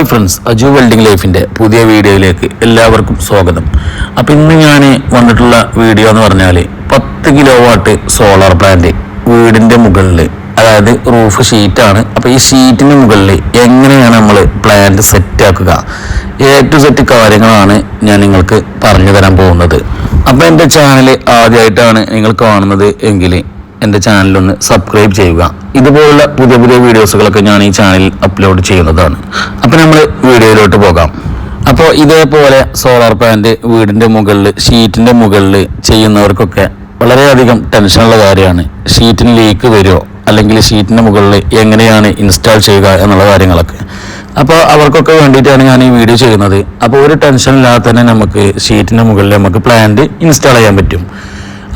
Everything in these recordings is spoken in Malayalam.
ഹായ് ഫ്രണ്ട്സ് അജു വെൽഡിംഗ് ലൈഫിന്റെ പുതിയ വീഡിയോയിലേക്ക് എല്ലാവർക്കും സ്വാഗതം. അപ്പോൾ ഇന്ന് ഞാൻ വന്നിട്ടുള്ള വീഡിയോ എന്ന് പറഞ്ഞാൽ പത്ത് കിലോ വാട്ട് സോളാർ പ്ലാന്റ് വീടിന്റെ മുകളിൽ അതായത് റൂഫ് ഷീറ്റാണ്. അപ്പോൾ ഈ ഷീറ്റിന് മുകളിൽ എങ്ങനെയാണ് നമ്മൾ പ്ലാന്റ് സെറ്റാക്കുക? എ ടു സെറ്റ് കാര്യങ്ങളാണ് ഞാൻ നിങ്ങൾക്ക് പറഞ്ഞു തരാൻ പോകുന്നത്. അപ്പോൾ എന്റെ ചാനൽ ആദ്യമായിട്ടാണ് നിങ്ങൾ കാണുന്നത് എങ്കിൽ എന്റെ ചാനലൊന്ന് സബ്സ്ക്രൈബ് ചെയ്യുക. ഇതുപോലുള്ള പുതിയ പുതിയ വീഡിയോസുകളൊക്കെ ഞാൻ ഈ ചാനലിൽ അപ്ലോഡ് ചെയ്യുന്നതാണ്. അപ്പോൾ നമ്മൾ വീഡിയോയിലോട്ട് പോകാം. അപ്പോൾ ഇതേപോലെ സോളാർ പാനൽ വീടിന്റെ മുകളിൽ ഷീറ്റിന്റെ മുകളിൽ ചെയ്യുന്നവർക്കൊക്കെ വളരെയധികം ടെൻഷനുള്ള കാര്യമാണ്. ഷീറ്റിന് ലീക്ക് വരുമോ അല്ലെങ്കിൽ ഷീറ്റിന്റെ മുകളിൽ എങ്ങനെയാണ് ഇൻസ്റ്റാൾ ചെയ്യുക എന്നുള്ള കാര്യങ്ങളൊക്കെ. അപ്പോൾ അവർക്കൊക്കെ വേണ്ടിയിട്ടാണ് ഞാൻ ഈ വീഡിയോ ചെയ്യുന്നത്. അപ്പോൾ ഒരു ടെൻഷൻ ഇല്ലാതെ തന്നെ നമുക്ക് ഷീറ്റിന്റെ മുകളിൽ നമുക്ക് പ്ലാന്റ് ഇൻസ്റ്റാൾ ചെയ്യാൻ പറ്റും.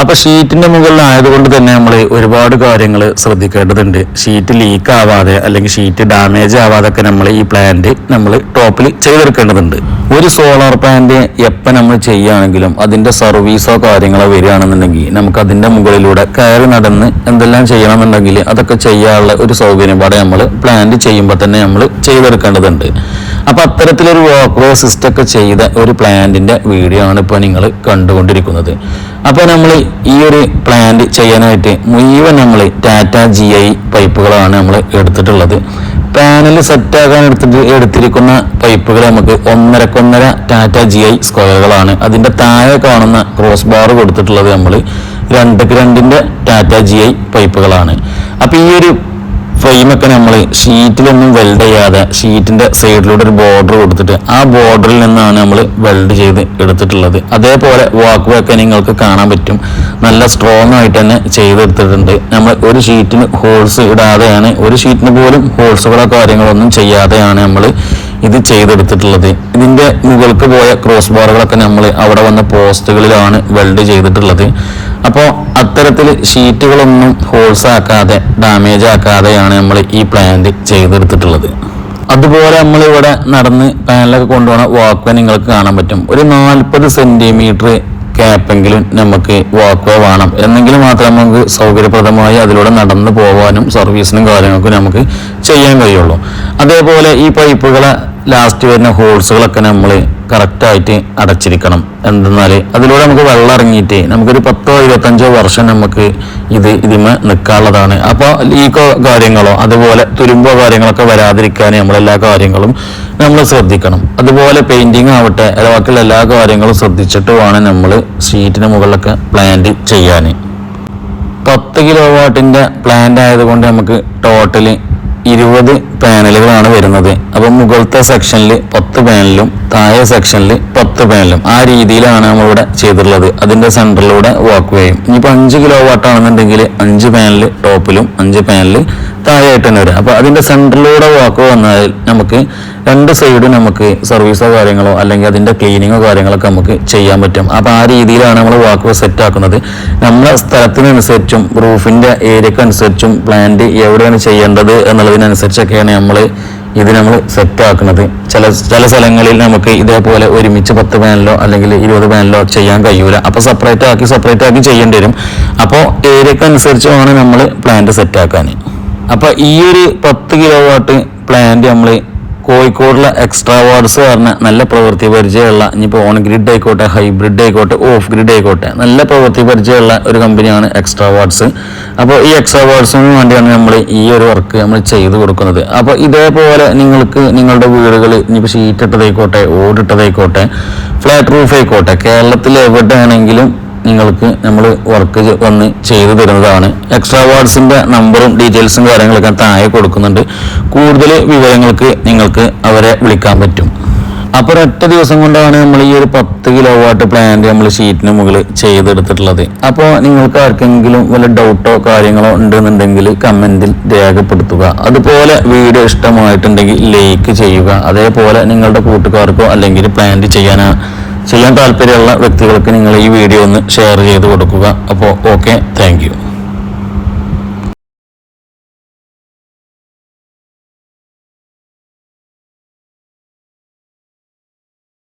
അപ്പൊ ഷീറ്റിന്റെ മുകളിലായതുകൊണ്ട് തന്നെ നമ്മൾ ഒരുപാട് കാര്യങ്ങൾ ശ്രദ്ധിക്കേണ്ടതുണ്ട്. ഷീറ്റ് ലീക്ക് ആവാതെ അല്ലെങ്കിൽ ഷീറ്റ് ഡാമേജ് ആവാതെ ഒക്കെ നമ്മൾ ഈ പ്ലാന്റ് നമ്മൾ ടോപ്പിൽ ചെയ്തെടുക്കേണ്ടതുണ്ട്. ഒരു സോളാർ പ്ലാന്റ് എപ്പ നമ്മൾ ചെയ്യുകയാണെങ്കിലും അതിന്റെ സർവീസോ കാര്യങ്ങളോ വരികയാണെന്നുണ്ടെങ്കിൽ നമുക്ക് അതിന്റെ മുകളിലൂടെ കയറി നടന്ന് എന്തെല്ലാം ചെയ്യണമെന്നുണ്ടെങ്കിൽ അതൊക്കെ ചെയ്യാനുള്ള ഒരു സൗകര്യം പാടെ നമ്മൾ പ്ലാന്റ് ചെയ്യുമ്പോൾ തന്നെ നമ്മൾ ചെയ്തെടുക്കേണ്ടതുണ്ട്. അപ്പൊ അത്തരത്തിലൊരു വാക്വേ സിസ്റ്റം ഒക്കെ ചെയ്ത ഒരു പ്ലാന്റിന്റെ വീഡിയോ ആണ് ഇപ്പോൾ നിങ്ങൾ കണ്ടുകൊണ്ടിരിക്കുന്നത്. അപ്പോൾ നമ്മൾ ഈ ഒരു പ്ലാന്റ് ചെയ്യാനായിട്ട് മുഴുവൻ നമ്മൾ ടാറ്റ ജി ഐ പൈപ്പുകളാണ് നമ്മൾ എടുത്തിട്ടുള്ളത്. പാനൽ സെറ്റാക്കാൻ എടുത്തിട്ട് എടുത്തിരിക്കുന്ന പൈപ്പുകൾ നമുക്ക് ഒന്നരക്കൊന്നര ടാറ്റ ജി ഐ സ്ക്വയറുകളാണ്. അതിന്റെ താഴെ കാണുന്ന ക്രോസ് ബാർ കൊടുത്തിട്ടുള്ളത് നമ്മൾ രണ്ടക്ക് രണ്ടിന്റെ ടാറ്റ ജി ഐ പൈപ്പുകളാണ്. അപ്പോൾ ഈ ഒരു ഫ്രെയിമൊക്കെ നമ്മൾ ഷീറ്റിലൊന്നും വെൽഡ് ചെയ്യാതെ ഷീറ്റിന്റെ സൈഡിലൂടെ ഒരു ബോർഡർ കൊടുത്തിട്ട് ആ ബോർഡറിൽ നിന്നാണ് നമ്മൾ വെൽഡ് ചെയ്ത് എടുത്തിട്ടുള്ളത്. അതേപോലെ വാക്ക് വേക്ക് നിങ്ങൾക്ക് കാണാൻ പറ്റും. നല്ല സ്ട്രോങ് ആയിട്ട് തന്നെ ചെയ്തെടുത്തിട്ടുണ്ട്. നമ്മൾ ഒരു ഷീറ്റിന് ഹോൾസ് ഇടാതെയാണ് ഒരു ഷീറ്റിന് പോലും ഹോൾസുകളോ കാര്യങ്ങളൊന്നും ചെയ്യാതെയാണ് നമ്മൾ ഇത് ചെയ്തെടുത്തിട്ടുള്ളത്. ഇതിന്റെ മുകൾക്ക് പോയ ക്രോസ് ബാറുകളൊക്കെ നമ്മൾ അവിടെ വന്ന പോസ്റ്റുകളിലാണ് വെൽഡ് ചെയ്തിട്ടുള്ളത്. അപ്പോൾ അത്തരത്തിൽ ഷീറ്റുകളൊന്നും ഹോൾസ് ആക്കാതെ ഡാമേജ് ആക്കാതെയാണ് നമ്മൾ ഈ പ്ലാന്റ് ചെയ്തെടുത്തിട്ടുള്ളത്. അതുപോലെ നമ്മൾ ഇവിടെ നടന്ന് പാനലൊക്കെ കൊണ്ടുപോകുന്ന വാക്ക് നിങ്ങൾക്ക് കാണാൻ പറ്റും. ഒരു നാൽപ്പത് സെന്റിമീറ്റർ ക്യാപ്പെങ്കിലും നമുക്ക് വാക്വേ വേണം. എന്നെങ്കിലും മാത്രമേ നമുക്ക് സൗകര്യപ്രദമായി അതിലൂടെ നടന്നു പോകാനും സർവീസിനും കാര്യങ്ങൾക്കും നമുക്ക് ചെയ്യാൻ കഴിയുള്ളൂ. അതേപോലെ ഈ പൈപ്പുകളെ ലാസ്റ്റ് വരുന്ന ഹോൾസുകളൊക്കെ നമ്മൾ കറക്റ്റായിട്ട് അടച്ചിരിക്കണം. എന്തെന്നാൽ അതിലൂടെ നമുക്ക് വെള്ളം ഇറങ്ങിയിട്ട് നമുക്കൊരു പത്തോ ഇരുപത്തഞ്ചോ വർഷം നമുക്ക് ഇത് ഇതിമ നിൽക്കാനുള്ളതാണ് അപ്പോൾ ലീക്കോ കാര്യങ്ങളോ അതുപോലെ തുരുമ്പോ കാര്യങ്ങളൊക്കെ വരാതിരിക്കാൻ നമ്മളെല്ലാ കാര്യങ്ങളും നമ്മൾ ശ്രദ്ധിക്കണം. അതുപോലെ പെയിന്റിങ് ആവട്ടെ ബാക്കിയുള്ള എല്ലാ കാര്യങ്ങളും ശ്രദ്ധിച്ചിട്ട് വേണം നമ്മൾ ഷീറ്റിന് മുകളിലൊക്കെ പ്ലാന്റ് ചെയ്യാൻ പത്ത് കിലോ വാട്ടിന്റെ പ്ലാന്റ് ആയതുകൊണ്ട് നമുക്ക് ടോട്ടൽ ഇരുപത് പാനലുകളാണ് വരുന്നത്. അപ്പോൾ മുകളത്തെ സെക്ഷനിൽ പത്ത് പാനലും താഴെ സെക്ഷനിൽ പത്ത് പാനലും. ആ രീതിയിലാണ് നമ്മളിവിടെ ചെയ്തിട്ടുള്ളത്. അതിന്റെ സെന്ററിലൂടെ വാക്ക് വേയും ഇനിയിപ്പോൾ അഞ്ച് കിലോ വാട്ടാണെന്നുണ്ടെങ്കിൽ അഞ്ച് പാനൽ ടോപ്പിലും അഞ്ച് പാനൽ താഴെയായിട്ട് തന്നെ വരും. അപ്പോൾ അതിന്റെ സെന്ററിലൂടെ വാക്ക് വന്നാൽ നമുക്ക് രണ്ട് സൈഡും നമുക്ക് സർവീസോ കാര്യങ്ങളോ അല്ലെങ്കിൽ അതിന്റെ ക്ലീനിങ്ങോ കാര്യങ്ങളൊക്കെ നമുക്ക് ചെയ്യാൻ പറ്റും. അപ്പോൾ ആ രീതിയിലാണ് നമ്മൾ വാക്ക് സെറ്റ് ആക്കുന്നത്. നമ്മുടെ സ്ഥലത്തിനനുസരിച്ചും റൂഫിന്റെ ഏരിയക്കനുസരിച്ചും പ്ലാന്റ് എവിടെയാണ് ചെയ്യേണ്ടത് എന്നുള്ളതിനനുസരിച്ചൊക്കെയാണ് നമ്മൾ ഇത് നമ്മൾ സെറ്റ് ആക്കുന്നത്. ചില ചില സ്ഥലങ്ങളിൽ നമുക്ക് ഇതേപോലെ ഒരുമിച്ച് പത്ത് പാനലോ അല്ലെങ്കിൽ ഇരുപത് പാനലോ ചെയ്യാൻ കഴിയൂല. അപ്പോൾ സെപ്പറേറ്റ് ആക്കി സെപ്പറേറ്റ് ആക്കി ചെയ്യേണ്ടി വരും. അപ്പോൾ ഏരിയക്ക് അനുസരിച്ച് വേണം നമ്മൾ പ്ലാന്റ് സെറ്റ് ആക്കാൻ അപ്പോൾ ഈ ഒരു പത്ത് കിലോ വാട്ട് പ്ലാന്റ് നമ്മൾ കോഴിക്കോടിലെ എക്സ്ട്രാ വാർഡ്സ് പറഞ്ഞ നല്ല പ്രവൃത്തി പരിചയമുള്ള ഇനിയിപ്പോൾ ഓൺ ഗ്രിഡ് ആയിക്കോട്ടെ ഹൈബ്രിഡ് ആയിക്കോട്ടെ ഓഫ് ഗ്രിഡ് ആയിക്കോട്ടെ നല്ല പ്രവൃത്തി പരിചയമുള്ള ഒരു കമ്പനിയാണ് എക്സ്ട്രാ വാർഡ്സ് അപ്പോൾ ഈ എക്സ്ട്രാ വാർഡ്സിന് വേണ്ടിയാണ് നമ്മൾ ഈ ഒരു വർക്ക് നമ്മൾ ചെയ്തു കൊടുക്കുന്നത്. അപ്പോൾ ഇതേപോലെ നിങ്ങൾക്ക് നിങ്ങളുടെ വീടുകൾ ഇനിയിപ്പോൾ ഷീറ്റ് ഇട്ടതായിക്കോട്ടെ ഓടിട്ടതായിക്കോട്ടെ ഫ്ലാറ്റ് റൂഫ് ആയിക്കോട്ടെ കേരളത്തിൽ എവിടെയാണെങ്കിലും നിങ്ങൾക്ക് നമ്മൾ വർക്ക് വന്ന് ചെയ്തു തരുന്നതാണ്. എക്സ്ട്രാ വാർഡ്സിന്റെ നമ്പറും ഡീറ്റെയിൽസും കാര്യങ്ങളൊക്കെ താഴെ കൊടുക്കുന്നുണ്ട്. കൂടുതൽ വിവരങ്ങൾക്ക് നിങ്ങൾക്ക് അവരെ വിളിക്കാൻ പറ്റും. അപ്പോൾ ഒറ്റ ദിവസം കൊണ്ടാണ് നമ്മൾ ഈ ഒരു പത്ത് കിലോ വാട്ട് പ്ലാന്റ് നമ്മൾ ഷീറ്റിന് മുകളിൽ ചെയ്തെടുത്തിട്ടുള്ളത്. അപ്പോൾ നിങ്ങൾക്ക് ആർക്കെങ്കിലും വല്ല ഡൗട്ടോ കാര്യങ്ങളോ ഉണ്ടെന്നുണ്ടെങ്കിൽ കമന്റിൽ രേഖപ്പെടുത്തുക. അതുപോലെ വീഡിയോ ഇഷ്ടമായിട്ടുണ്ടെങ്കിൽ ലൈക്ക് ചെയ്യുക. അതേപോലെ നിങ്ങളുടെ കൂട്ടുകാർക്കോ അല്ലെങ്കിൽ പ്ലാന്റ് ചെയ്യാനോ ചെയ്യാൻ താല്പര്യമുള്ള വ്യക്തികൾക്ക് നിങ്ങൾ ഈ വീഡിയോ ഒന്ന് ഷെയർ ചെയ്ത് കൊടുക്കുക. അപ്പോൾ ഓക്കെ താങ്ക്